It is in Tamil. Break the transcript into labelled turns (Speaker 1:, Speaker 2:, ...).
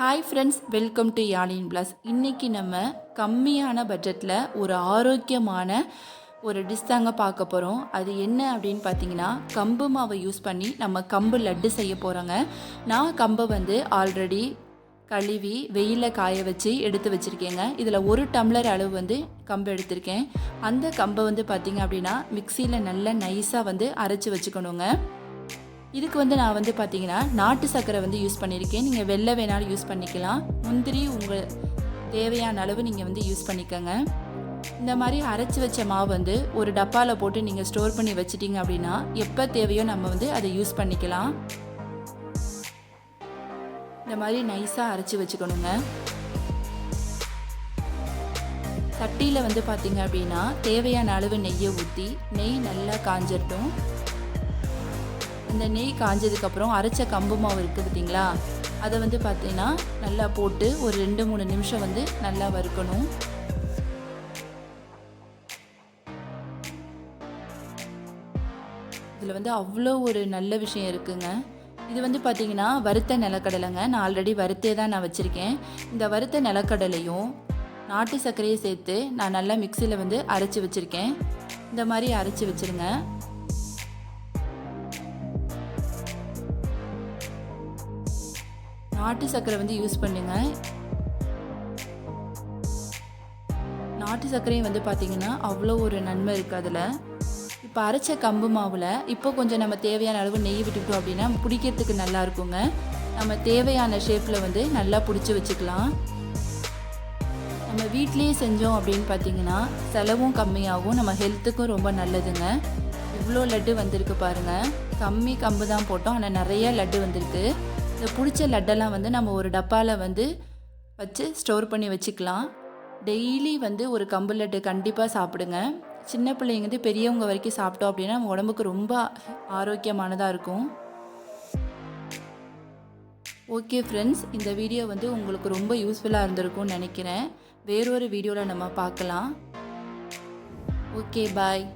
Speaker 1: ஹாய் ஃப்ரெண்ட்ஸ் வெல்கம் டு யாழின் பிளஸ் இன்றைக்கி நம்ம கம்மியான பட்ஜெட்டில் ஒரு ஆரோக்கியமான ஒரு டிஷ் தாங்க பார்க்க போகிறோம் அது என்ன அப்படின்னு பார்த்தீங்கன்னா கம்பு மாவை யூஸ் பண்ணி நம்ம கம்பு லட்டு செய்ய போகிறோங்க நான் கம்பை வந்து ஆல்ரெடி கழுவி வெயிலில் காய வச்சு எடுத்து வச்சுருக்கேங்க. இதில் ஒரு டம்ளர் அளவு வந்து கம்பு எடுத்திருக்கேன். அந்த கம்பை வந்து பார்த்திங்க அப்படின்னா மிக்சியில் நல்லா நைஸாக வந்து அரைச்சி வச்சுக்கணுங்க. இதுக்கு வந்து நான் வந்து பார்த்தீங்கன்னா நாட்டு சர்க்கரை வந்து யூஸ் பண்ணியிருக்கேன் நீங்கள் வெள்ளை வேணாலும் யூஸ் பண்ணிக்கலாம். முந்திரி உங்கள் தேவையான அளவு நீங்கள் வந்து யூஸ் பண்ணிக்கோங்க. இந்த மாதிரி அரைச்சி வச்ச மாவு வந்து ஒரு டப்பாவில் போட்டு நீங்கள் ஸ்டோர் பண்ணி வச்சிட்டிங்க அப்படின்னா எப்போ தேவையோ நம்ம வந்து அதை யூஸ் பண்ணிக்கலாம். இந்த மாதிரி நைஸாக அரைச்சி வச்சுக்கணுங்க. சட்டியில் வந்து பார்த்தீங்க அப்படின்னா தேவையான அளவு நெய்யை ஊற்றி நெய் நல்லா காஞ்சிடட்டும் இந்த நெய் காஞ்சதுக்கப்புறம் அரைச்ச கம்பு மாவு இருக்குது பார்த்தீங்களா? அதை வந்து பார்த்தீங்கன்னா நல்லா போட்டு ஒரு ரெண்டு மூணு நிமிஷம் வந்து நல்லா வறுக்கணும். இதில் வந்து அவ்வளோ ஒரு நல்ல விஷயம் இருக்குங்க. இது வந்து பார்த்திங்கன்னா வறுத்த நிலக்கடலைங்க. நான் ஆல்ரெடி வறுத்தே தான் நான் வச்சுருக்கேன். இந்த வறுத்த நிலக்கடலையும் நாட்டு சர்க்கரையை சேர்த்து நான் நல்லா மிக்சியில் வந்து அரைச்சி வச்சுருக்கேன். இந்த மாதிரி அரைச்சி வச்சுருங்க. நாட்டு சர்க்கரை வந்து யூஸ் பண்ணுங்க. நாட்டு சர்க்கரையும் வந்து பார்த்தீங்கன்னா அவ்வளோ ஒரு நன்மை இருக்குது அதில். இப்போ அரைச்ச கம்பு மாவில் இப்போ கொஞ்சம் நம்ம தேவையான அளவு நெய் விட்டுவிட்டோம் அப்படின்னா பிடிக்கிறதுக்கு நல்லா இருக்குங்க. நம்ம தேவையான ஷேப்பில் வந்து நல்லா பிடிச்சி வச்சுக்கலாம். நம்ம வீட்லேயே செஞ்சோம் அப்படின்னு பார்த்தீங்கன்னா செலவும் கம்மியாகும். நம்ம ஹெல்த்துக்கும் ரொம்ப நல்லதுங்க. இவ்வளோ லட்டு வந்திருக்கு பாருங்கள் கம்மி கம்பு தான் போட்டோம். ஆனால் நிறைய லட்டு வந்திருக்கு. இந்த பிடிச்ச லட்டெல்லாம் வந்து நம்ம ஒரு டப்பாவில் வந்து வச்சு ஸ்டோர் பண்ணி வச்சுக்கலாம். டெய்லி வந்து ஒரு கம்பு லட்டு கண்டிப்பாக சாப்பிடுங்க. சின்ன பிள்ளைங்க பெரியவங்க வரைக்கும் சாப்பிட்டோம் அப்படின்னா நம்ம உடம்புக்கு ரொம்ப ஆரோக்கியமானதாக இருக்கும். ஓகே ஃப்ரெண்ட்ஸ் இந்த வீடியோ வந்து உங்களுக்கு ரொம்ப யூஸ்ஃபுல்லாக இருந்திருக்கும்னு நினைக்கிறேன். வேறொரு வீடியோவில் நம்ம பார்க்கலாம். Okay bye.